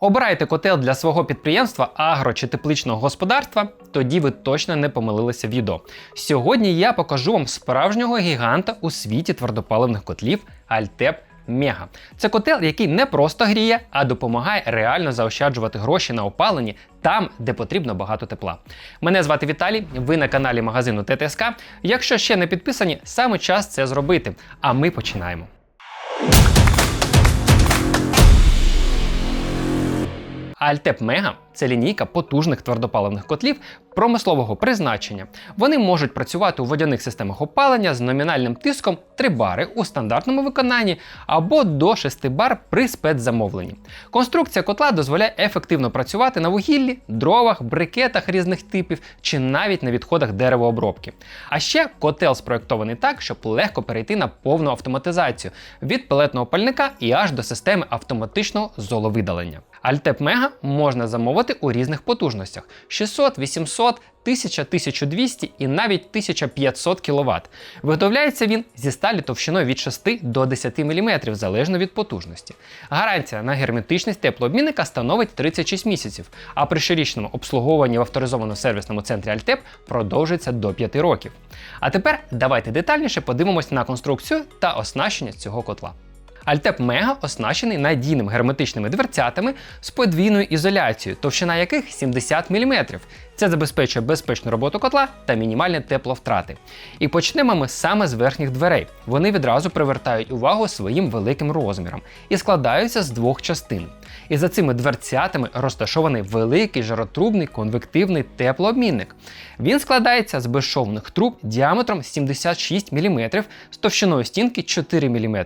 Обирайте котел для свого підприємства, агро чи тепличного господарства, тоді ви точно не помилилися відео. Сьогодні я покажу вам справжнього гіганта у світі твердопаливних котлів Альтеп Мега. Це котел, який не просто гріє, а допомагає реально заощаджувати гроші на опаленні там, де потрібно багато тепла. Мене звати Віталій, ви на каналі магазину ТТСК. Якщо ще не підписані, саме час це зробити. А ми починаємо. Альтеп Мега це лінійка потужних твердопаливних котлів промислового призначення. Вони можуть працювати у водяних системах опалення з номінальним тиском 3 бари у стандартному виконанні або до 6 бар при спецзамовленні. Конструкція котла дозволяє ефективно працювати на вугіллі, дровах, брикетах різних типів чи навіть на відходах деревообробки. А ще котел спроєктований так, щоб легко перейти на повну автоматизацію від пелетного пальника і аж до системи автоматичного золовидалення. Альтеп Мега можна замовити у різних потужностях: 600, 800, 1000, 1200 і навіть 1500 кВт. Виготовляється він зі сталі товщиною від 6 до 10 мм залежно від потужності. Гарантія на герметичність теплообмінника становить 36 місяців, а при щорічному обслуговуванні в авторизованому сервісному центрі Альтеп продовжується до 5 років. А тепер давайте детальніше подивимось на конструкцію та оснащення цього котла. Альтеп Мега оснащений надійними герметичними дверцятами з подвійною ізоляцією, товщина яких 70 мм. Це забезпечує безпечну роботу котла та мінімальні тепловтрати. І почнемо ми саме з верхніх дверей. Вони відразу привертають увагу своїм великим розміром і складаються з двох частин. І за цими дверцятами розташований великий жаротрубний конвективний теплообмінник. Він складається з безшовних труб діаметром 76 мм з товщиною стінки 4 мм.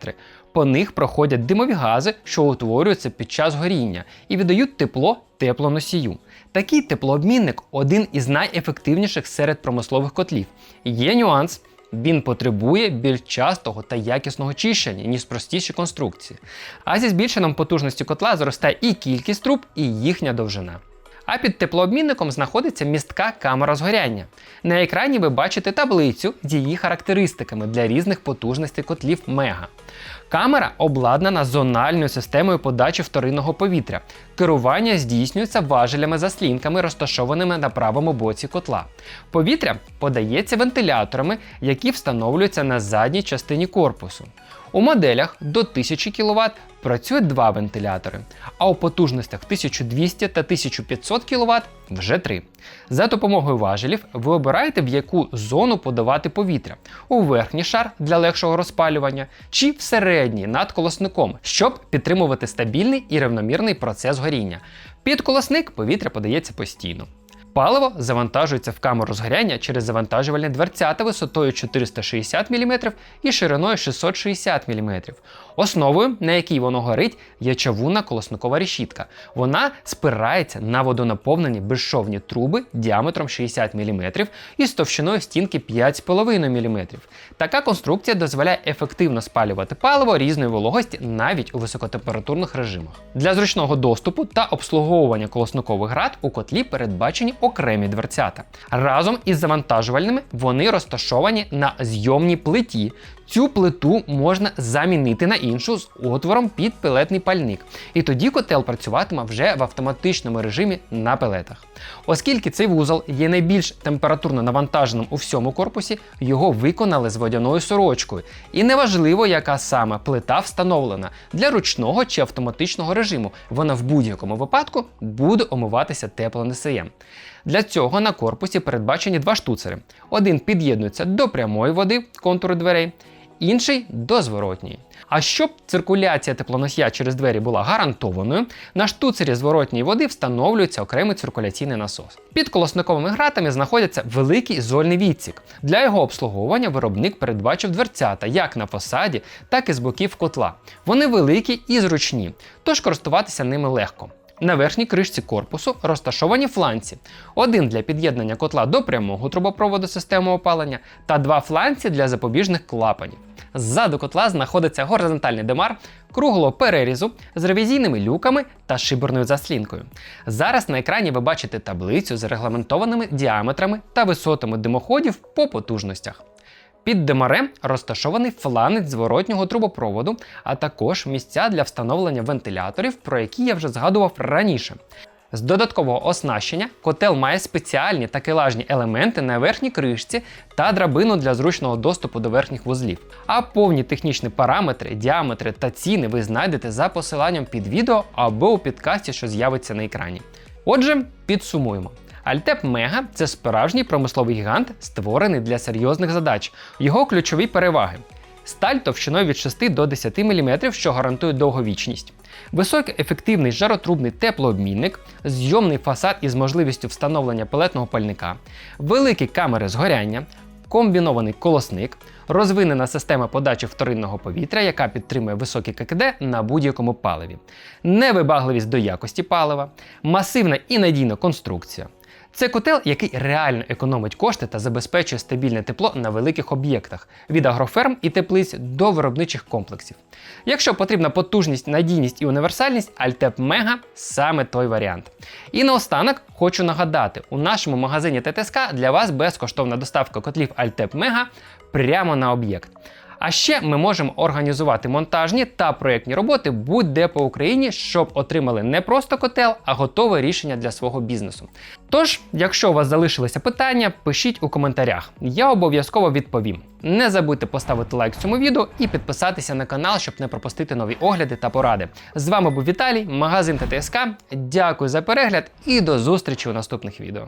По них проходять димові гази, що утворюються під час горіння, і віддають тепло теплоносію. Такий теплообмінник один із найефективніших серед промислових котлів. Є нюанс. Він потребує більш частого та якісного чищення, ніж простіші конструкції. А зі збільшенням потужності котла зростає і кількість труб, і їхня довжина. А під теплообмінником знаходиться містка камера згоряння. На екрані ви бачите таблицю з її характеристиками для різних потужностей котлів Мега. Камера обладнана зональною системою подачі вторинного повітря. Керування здійснюється важелями-заслінками, розташованими на правому боці котла. Повітря подається вентиляторами, які встановлюються на задній частині корпусу. У моделях до 1000 кВт працюють два вентилятори, а у потужностях 1200 та 1500 кВт вже три. За допомогою важелів ви обираєте, в яку зону подавати повітря: у верхній шар для легшого розпалювання чи в середній над колосником, щоб підтримувати стабільний і рівномірний процес горіння. Під колосник повітря подається постійно. Паливо завантажується в камеру згоряння через завантажувальні дверцята висотою 460 мм і шириною 660 мм. Основою, на якій воно горить, є чавунна колосникова решітка. Вона спирається на водонаповнені безшовні труби діаметром 60 мм і з товщиною стінки 5,5 мм. Така конструкція дозволяє ефективно спалювати паливо різної вологості навіть у високотемпературних режимах. Для зручного доступу та обслуговування колосникових град у котлі передбачені окремі дверцята. Разом із завантажувальними вони розташовані на зйомній плиті. Цю плиту можна замінити на іншу з отвором під пелетний пальник. І тоді котел працюватиме вже в автоматичному режимі на пелетах. Оскільки цей вузол є найбільш температурно навантаженим у всьому корпусі, його виконали з водяною сорочкою. І неважливо, яка саме плита встановлена для ручного чи автоматичного режиму, вона в будь-якому випадку буде омиватися теплонесеєм. Для цього на корпусі передбачені два штуцери. Один під'єднується до прямої води контуру дверей, інший до зворотньої. А щоб циркуляція теплоносія через двері була гарантованою, на штуцері зворотньої води встановлюється окремий циркуляційний насос. Під колосниковими гратами знаходиться великий зольний відсік. Для його обслуговування виробник передбачив дверцята як на фасаді, так і з боків котла. Вони великі і зручні, тож користуватися ними легко. На верхній кришці корпусу розташовані фланці: один для під'єднання котла до прямого трубопроводу системи опалення та два фланці для запобіжних клапанів. Ззаду котла знаходиться горизонтальний демар круглого перерізу з ревізійними люками та шиберною заслінкою. Зараз на екрані ви бачите таблицю з регламентованими діаметрами та висотами димоходів по потужностях. Під демаре розташований фланець зворотнього трубопроводу, а також місця для встановлення вентиляторів, про які я вже згадував раніше. З додаткового оснащення котел має спеціальні такелажні елементи на верхній кришці та драбину для зручного доступу до верхніх вузлів. А повні технічні параметри, діаметри та ціни ви знайдете за посиланням під відео або у підкасті, що з'явиться на екрані. Отже, підсумуємо. Альтеп Мега це справжній промисловий гігант, створений для серйозних задач. Його ключові переваги. Сталь товщиною від 6 до 10 мм, що гарантує довговічність. Високий ефективний жаротрубний теплообмінник, зйомний фасад із можливістю встановлення пелетного пальника, великі камери згоряння, комбінований колосник, розвинена система подачі вторинного повітря, яка підтримує високі ККД на будь-якому паливі, невибагливість до якості палива, масивна і надійна конструкція. Це котел, який реально економить кошти та забезпечує стабільне тепло на великих об'єктах від агроферм і теплиць до виробничих комплексів. Якщо потрібна потужність, надійність і універсальність, Altep Mega саме той варіант. І наостанок хочу нагадати: у нашому магазині ТТСК для вас безкоштовна доставка котлів Altep Mega прямо на об'єкт. А ще ми можемо організувати монтажні та проєктні роботи будь-де по Україні, щоб отримали не просто котел, а готове рішення для свого бізнесу. Тож, якщо у вас залишилися питання, пишіть у коментарях. Я обов'язково відповім. Не забудьте поставити лайк цьому відео і підписатися на канал, щоб не пропустити нові огляди та поради. З вами був Віталій, магазин ТТСК. Дякую за перегляд і до зустрічі у наступних відео.